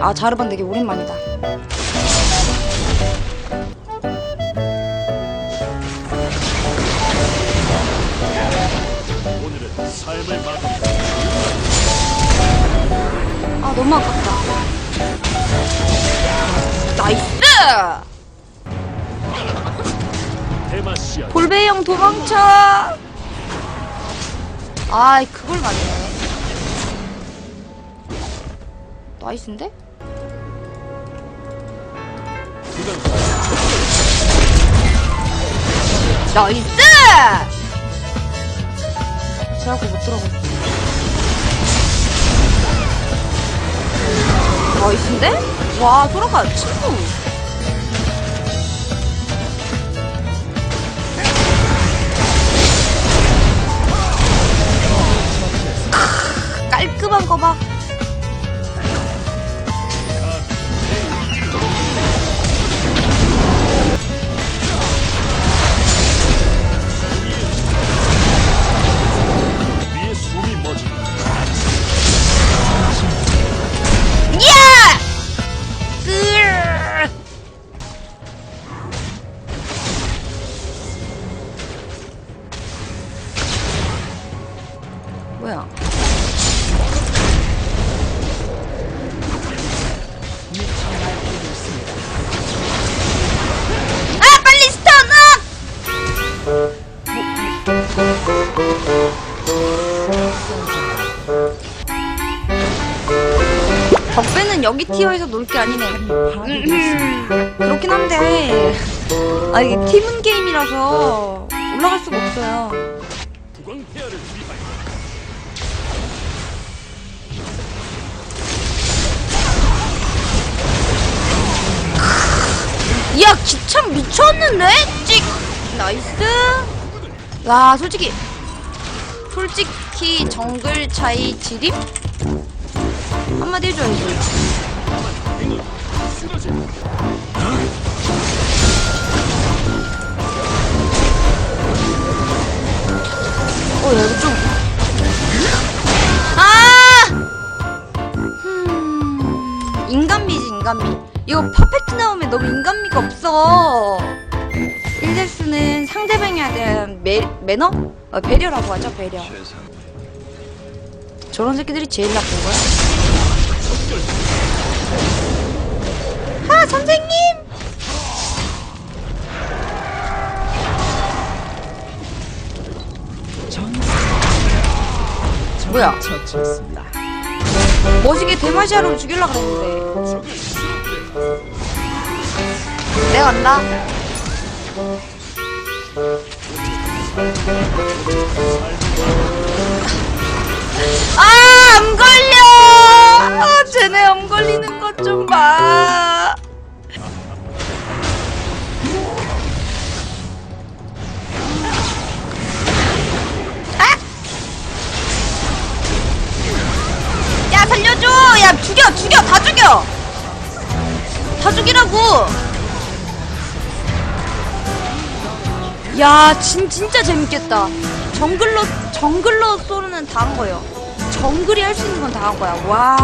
아 자르반 되게 오랜만이다. 오늘은 삶을 마감 아 너무 아깝다. 나이스! 대마시아 골베이 형 도망쳐! 아이 그걸 맞네. 나이스인데? 나이스! 저라고 못 들어갔어. 나이스인데? 와, 소라가 친구. 크, 깔끔한 거 봐. 뭐야? 아 빨리 스턴! 아! 덕배는 여기 티어에서 놀 게 아니네. 음, 그렇긴 한데 아 이게 팀은 게임이라서 올라갈 수가 없어요. 기참 미쳤는데? 찍 나이스. 와 솔직히 솔직히 정글 차이 지림 한마디 해줘야지. 어, 야, 이거 좀. 아! 음, 인간미지, 인간미. 이거 퍼펙트 나오면 너무 인간미가 없어. 1대스는 상대방에 대한 매, 매너? 어, 배려라고 하죠, 배려. 저런 새끼들이 제일 나쁜 거야. 아, 선생님! 뭐야? 멋지게 대마시아로 죽이려고 그랬는데 내가 간다 다 죽이라고. 야 진, 진짜 재밌겠다. 정글러 정글러 쏘는 다 한 거예요. 정글이 할 수 있는 건 다 한 거야. 와